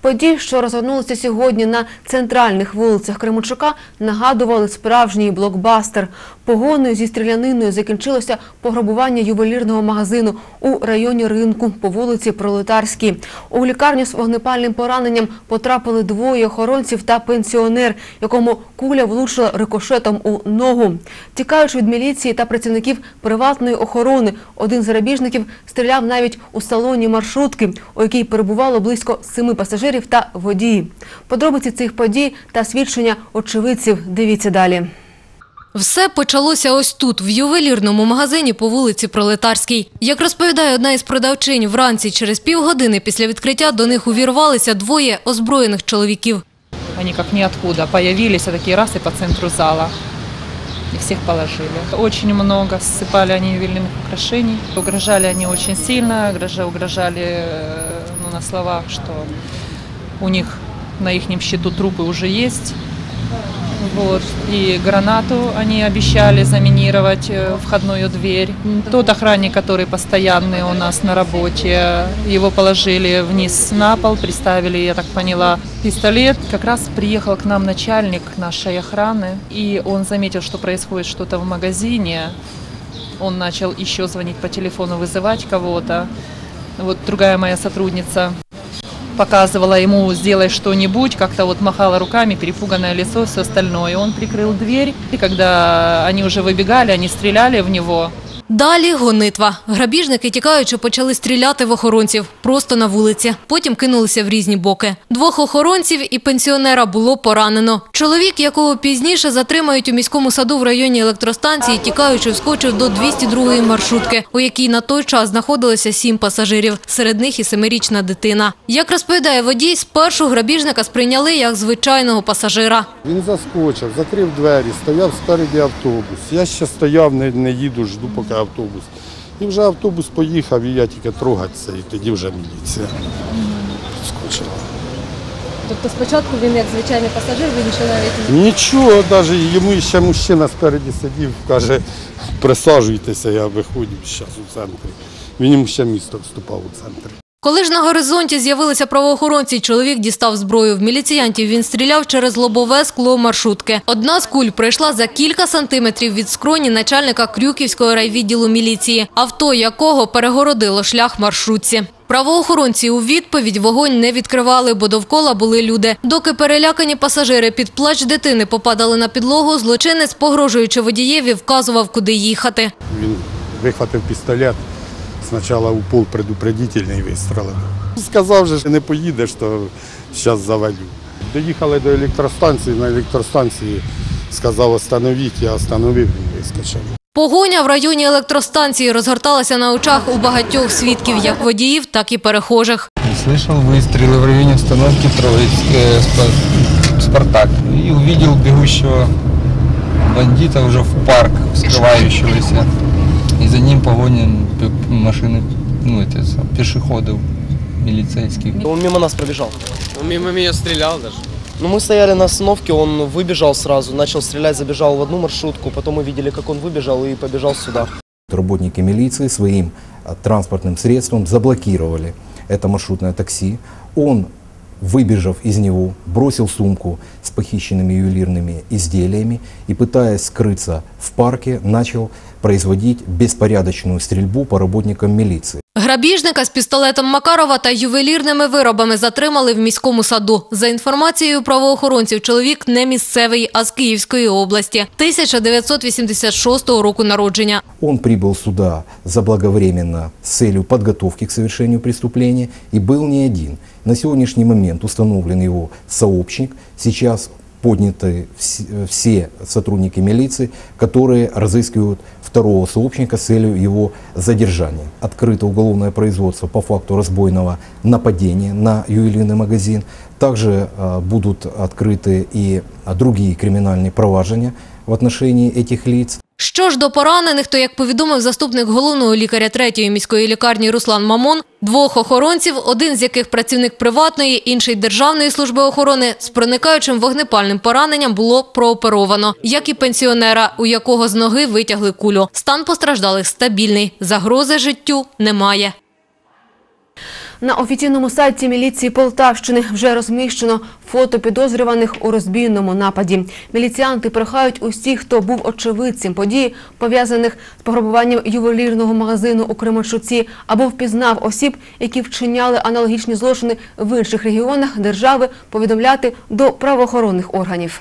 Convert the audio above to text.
Події, що розгорнулися сьогодні на центральних вулицях Кременчука, нагадували справжній блокбастер. Погоною зі стріляниною закінчилося пограбування ювелірного магазину у районі ринку по вулиці Пролетарській. У лікарню з вогнепальним пораненням потрапили двоє охоронців та пенсіонер, якому куля влучила рикошетом у ногу. Тікаючи від міліції та працівників приватної охорони, один з грабіжників стріляв навіть у салоні маршрутки, у якій перебувало близько семи пасажирів та водії. Подробиці цих подій та свідчення очевидців дивіться далі. Все почалося ось тут, в ювелірному магазині по вулиці Пролетарській. Як розповідає одна із продавчинь, вранці через півгодини після відкриття до них увірвалися двоє озброєних чоловіків. Они как ниоткуда появились, а такие раз и по центру зала. И всех положили. Очень много ссыпали они ювелирных украшений. Угрожали они очень сильно, угрожа- угрожали э, ну, на словах, что у них на их счету трупы уже есть. Вот. И гранату они обещали заминировать э, входную дверь. Тот охранник, который постоянный у нас на работе, его положили вниз на пол, приставили, я так поняла, пистолет. Как раз приехал к нам начальник нашей охраны, и он заметил, что происходит что-то в магазине. Он начал еще звонить по телефону, вызывать кого-то. Вот другая моя сотрудница показывала ему сделай что-нибудь, как-то вот махала руками, перепуганное лицо, все остальное. Он прикрыл дверь, и когда они уже выбегали, они стреляли в него. Далі гонитва. Грабіжники, тікаючи, почали стріляти в охоронців просто на вулиці. Потім кинулися в різні боки. Двох охоронців і пенсіонера було поранено. Чоловік, якого пізніше затримають у міському саду в районі електростанції, тікаючи, вскочив до 202-ї маршрутки, у якій на той час знаходилося сім пасажирів, серед них і семирічна дитина. Як розповідає водій, спершу грабіжника сприйняли як звичайного пасажира. Він заскочив, закрив двері, стояв спереді автобус. Я ще стояв, не, не їду, жду, поки автобус. І вже автобус поїхав, і я тільки трогатися, і тоді вже міліція скочила. Тобто спочатку він як звичайний пасажир, він ще навіть не Нічого, навіть йому ще мужчина спереді сидів, каже, присаджуйтеся, я виходжу зараз у центрі. Він йому ще місто вступав у центрі. Коли ж на горизонті з'явилися правоохоронці, чоловік дістав зброю. В міліціянтів він стріляв через лобове скло маршрутки. Одна з куль пройшла за кілька сантиметрів від скроні начальника Крюківського райвідділу міліції, авто якого перегородило шлях маршрутці. Правоохоронці у відповідь вогонь не відкривали, бо довкола були люди. Доки перелякані пасажири під плач дитини попадали на підлогу, злочинець, погрожуючи водієві, вказував, куди їхати. Він вихватив пістолет, спочатку у пол предупредительний вистрілив. Сказав, же, що не поїдеш, то зараз завалю. Доїхали до електростанції, на електростанції сказав остановіть, я остановив, він вискочив. Погоня в районі електростанції розгорталася на очах у багатьох свідків, як водіїв, так і перехожих. Слышал выстрелы в районе остановки Троицк, э, Спа- Спартак. И увидел бегущего бандита уже в парк, скрывающегося. И за ним погоня п- машины, ну, это, пешеходов милицейских. Он мимо нас пробежал. Он мимо меня стрелял даже. Ну, мы стояли на остановке, он выбежал сразу, начал стрелять, забежал в одну маршрутку, потом мы видели, как он выбежал и побежал сюда. Работники милиции своим а, транспортным средством заблокировали это маршрутное такси. Он, выбежав из него, бросил сумку с похищенными ювелирными изделиями и, пытаясь скрыться в парке, начал производить беспорядочную стрельбу по работникам милиции. Грабіжника з пістолетом Макарова та ювелірними виробами затримали в міському саду. За інформацією правоохоронців, чоловік не місцевий, а з Київської області. 1986 року народження. Он прибыл сюда заблаговременно с целью подготовки к совершению преступления и был не один. На сегодняшний момент установлен его сообщник. Сейчас подняты вс- все сотрудники милиции, которые разыскивают второго сообщника с целью его задержания. Открыто уголовное производство по факту разбойного нападения на ювелирный магазин. Также а, будут открыты и другие криминальные проваджения в отношении этих лиц. Що ж до поранених, то як повідомив заступник головного лікаря третьої міської лікарні Руслан Мамон, двох охоронців, один з яких працівник приватної, інший державної служби охорони, з проникаючим вогнепальним пораненням було прооперовано, як і пенсіонера, у якого з ноги витягли кулю. Стан постраждалих стабільний, загрози життю немає. На офіційному сайті міліції Полтавщини вже розміщено фото підозрюваних у розбійному нападі. Міліціянти прохають усіх, хто був очевидцем події, пов'язаних з пограбуванням ювелірного магазину у Кременчуці, або впізнав осіб, які вчиняли аналогічні злочини в інших регіонах держави, повідомляти до правоохоронних органів.